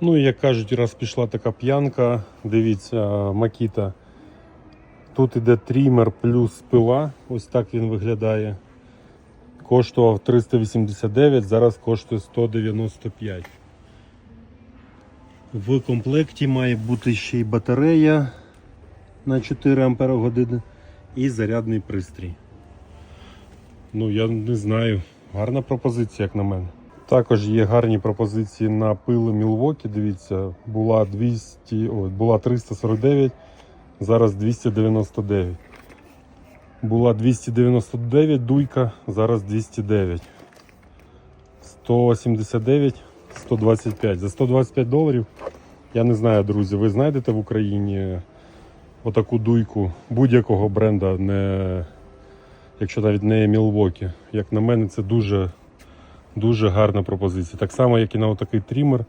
Ну і як кажуть, раз пішла така п'янка, дивіться, Макіта. Тут іде трімер плюс пила. Ось так він виглядає. Коштував 389, зараз коштує 195. В комплекті має бути ще й батарея на 4 Ампера години і зарядний пристрій. Ну, я не знаю. Гарна пропозиція, як на мене. Також є гарні пропозиції на пили Мілвокі. Дивіться, була 200, ой, була 349, зараз 299. Була 299 дуйка, зараз 209. 179, 125. За 125 доларів. Я не знаю, друзі, ви знайдете в Україні отаку дуйку будь-якого бренда, не, якщо навіть не Milwaukee. Як на мене, це дуже, дуже гарна пропозиція. Так само, як і на отакий трімер